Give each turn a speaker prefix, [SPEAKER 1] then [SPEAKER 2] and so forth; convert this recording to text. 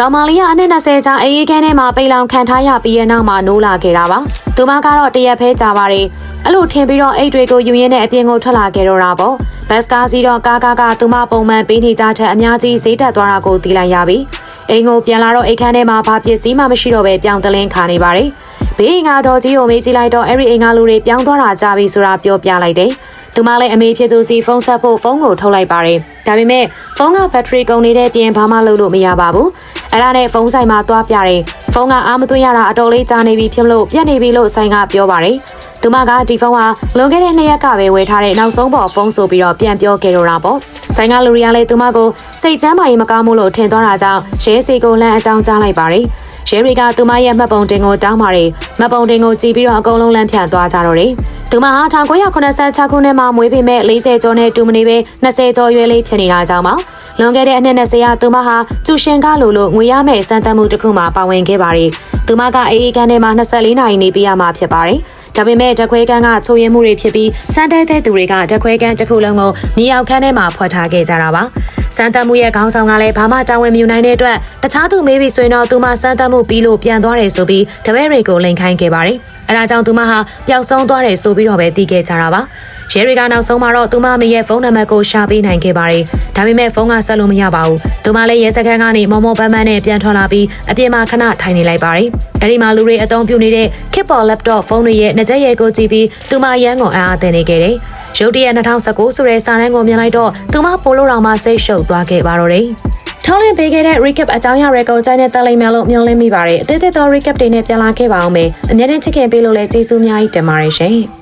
[SPEAKER 1] ကောင်မလေးကအနှစ်20ကြာအေးအေးခန်းထဲမှာပိတ်လောင်ခံထားရပြီးရဲ့နောက်မှာနိုးလာခဲ့တာပါသူမကတော့တရက်ဖဲကြပါတယ်အဲ့လိုထင်ပြီးတော့အိတ်တွေကိုယူရင်းနဲ့အပြင်ကိုထွက်လာခဲ့တော့တာပေါ့ဘတ်စကားစီးတော့ကားကားကသူမပုံမှန်ပေးနေကြတဲ့အများကြီးဈေးတက်သွားတာကိုသိလိုက်ရပြီအိမ်ကိုပြန်လာတော့အိတ်ခန်းထဲမှာဘာပစ္စည်းမှမရှိတော့ပဲပြောင်းတလင်းခါနေပါတယ်ဘေးအိမ်ကတော့ကြီးကိုမေးကြည့်လိုက်တော့အဲ့ဒီအိမ်ကလူတွေပြောင်းသွားတာကြာပြီဆိုတာပြောပြလိုက်တယ်သူမလည်းအမေဖြစ်သူစီဖုန်းဆက်ဖို့ဖုန်းကိုထုတ်လိုက်ပါတယ်ဒါပေမဲ့ဖုန်းကဘက်ထရီကုန်နေတဲ့ပြင်ဘာမှလုပ်လို့မရပါဘူး အဲ့ဒါနဲ့ဖုန်းဆိုင်မှာတွားပြတယ်ဖုန်းကအားမသွင်းရတာအတော်လေးကြာနေပြီဖြစ်လို့ပြတ်နေပြီလို့ဆိုင်ကပြောပါတယ်သူမကဒီဖုန်းဟာလွန်ခဲ့တဲ့နှစ်ရက်ကပဲဝယ်ထားတဲ့နောက်ဆုံးပေါ်ဖုန်းဆိုပြီးတော့ပြန်ပြောခဲ့တော့တာပေါ့ဆိုင်ကလူတွေကလည်းသူမကိုစိတ်ချမ်းမာရေးမကောင်းမှုလို့ထင်သွားတာကြောင့်ရဲစီကိုလမ်းအကြောင်းကြားလိုက်ပါတယ်ရဲရီကသူမရဲ့မှတ်ပုံတင်ကိုတောင်းပါတယ်မှတ်ပုံတင်ကိုကြည့်ပြီးတော့အကုန်လုံးလမ်းဖြန့်သွားကြတော့တယ်သူမဟာ1986ခုနှစ်မှာမွေးပေမဲ့40ကျော်နဲ့တူမနေပဲ20ကျော်ရွယ်လေးဖြစ်နေတာကြောင့်ပါ လွန်ခဲ့တဲ့အနှစ်20ရာသူမဟာကျူရှင်ကားလိုလိုငွေရမဲ့စံတမ်းမှုတစ်ခုမှပါဝင်ခဲ့ပါတယ်သူမကအေးအေးကန်းထဲမှာ24နာရီနေပြရမှာဖြစ်ပါတယ်ဒါပေမဲ့ဓခွဲကန်းကချိုးရင်းမှုတွေဖြစ်ပြီးစမ်းတဲတဲ့သူတွေကဓခွဲကန်းတစ်ခုလုံးကိုမြေရောက်ခန်းထဲမှာဖွက်ထားခဲ့ကြတာပါစမ်းတမ်းမှုရဲ့ခေါင်းဆောင်ကလည်းဘာမှတာဝန်မယူနိုင်တဲ့အတွက်တခြားသူမေးပြီးဆိုရင်တော့သူမစမ်းတမ်းမှုပြီးလို့ပြန်သွားတယ်ဆိုပြီးတပည့်တွေကိုလိန်ခိုင်းခဲ့ပါတယ် အဲဒါကြောင့်သူမဟာပျောက်ဆုံးသွားတယ်ဆိုပြီးတော့ပဲသိခဲ့ကြတာပါရဲတွေကနောက်ဆုံးမှာတော့သူမမေရဲ့ဖုန်းနံပါတ်ကိုရှာပေးနိုင်ခဲ့ပါတယ်ဒါပေမဲ့ဖုန်းကဆက်လို့မရပါဘူးသူမလည်းရဲစခန်းကနေမော်မော်ပန်းပန်းနဲ့ပြန်ထွက်လာပြီးအပြင်မှာခဏထိုင်နေလိုက်ပါတယ်အဲဒီမှာလူတွေအသုံးပြုနေတဲ့ Kippo laptop ဖုန်းတွေရဲ့နှစ်ချက်ရဲကိုကြည့်ပြီးသူမရန်ကုန်အားအသင်နေခဲ့တယ်ရုတ်တရက်2019ဆိုတဲ့စာတမ်းကိုမြင်လိုက်တော့သူမပိုလို့တော်မှစိတ်ရှုပ်သွားခဲ့ပါတော့တယ် ထောင်းလင်းပေးခဲ့တဲ့ recap အကြောင်းအရာတွေကိုကြိုင်းနဲ့တက်လိုက်မယ်လို့မျှော်လင့်မိပါတယ်အသေးသေးသော recap တွေနဲ့ပြန်လာခဲ့ပါအောင်မယ်အများနဲ့ချစ်ခင်ပေးလို့လည်းကျေးဇူးအများကြီးတင်ပါတယ်ရှင်